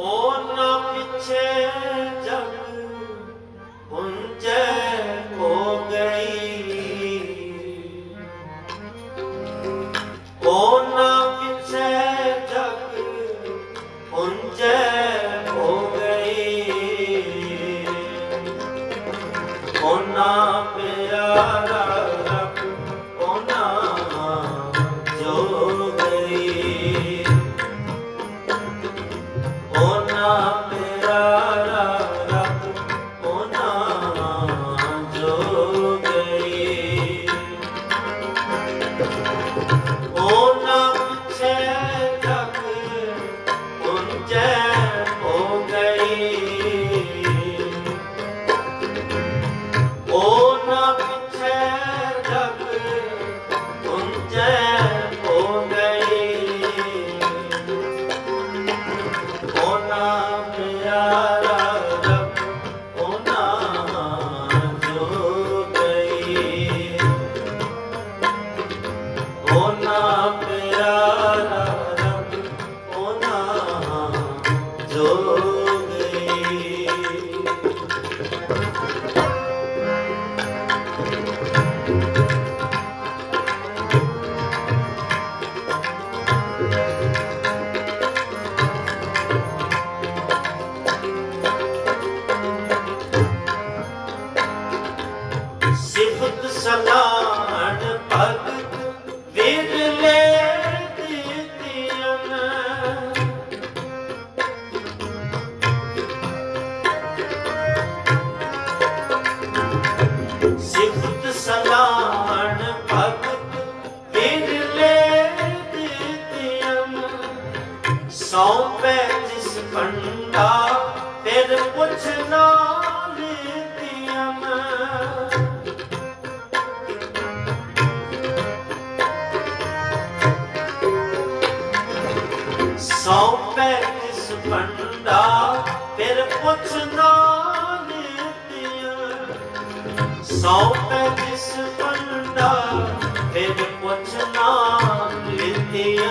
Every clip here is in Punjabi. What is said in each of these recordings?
ਉਹਨਾਂ ਪਿੱਛੇ ਜਗ ਹੁੰਜੇ ਗਈ। ਉਹਨਾਂ ਪਿੱਛੇ ਜਗ ਹੁੰਜੇ ਸਿਫਤ ਸਲਾਹਣ ਭਗਤ ਸੌਂਪੈ ਤਿਸ ਪੰਡਾ ਫਿਰ ਪੁੱਛ ਫਿਰ ਪੁੱਛ ਨਾਨਕਿਆ।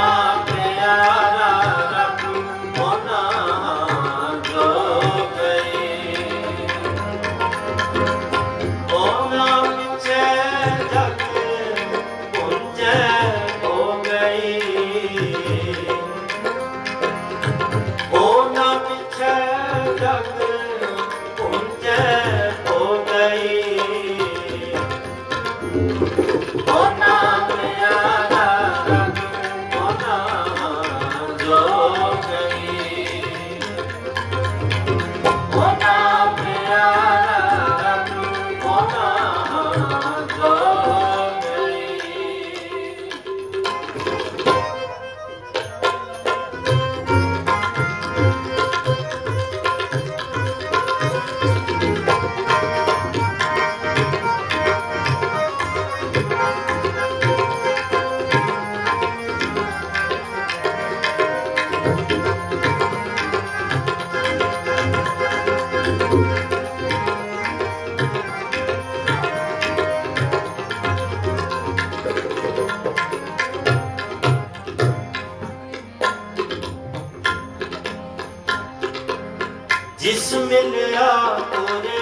Lord,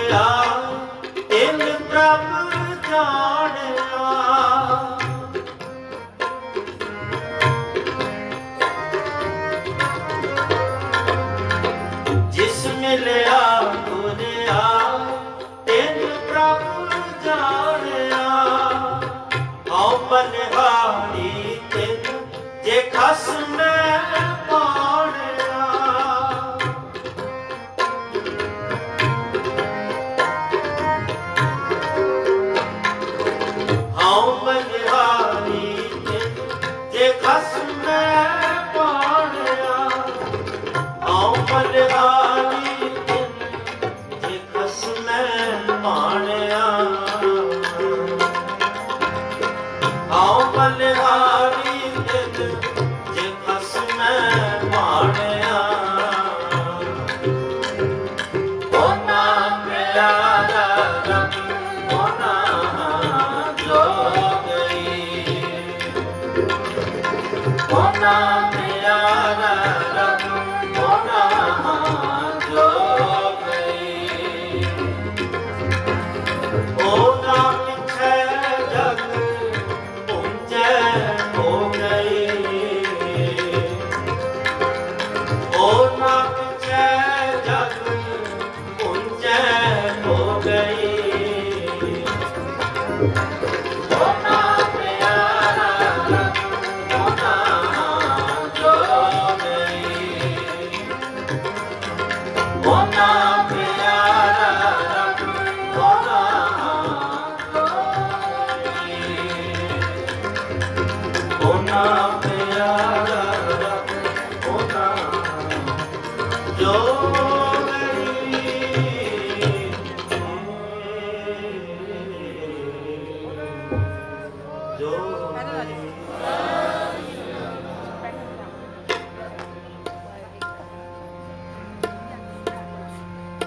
ਮਿਲਿਆ ਤਿੰਨ ਪ੍ਰਭ ਜਾਣਿਆ ਜਿਸ ਮਿਲਿਆ ਤਿੰਨ ਪ੍ਰਭ ਜਾ Mama. Oh.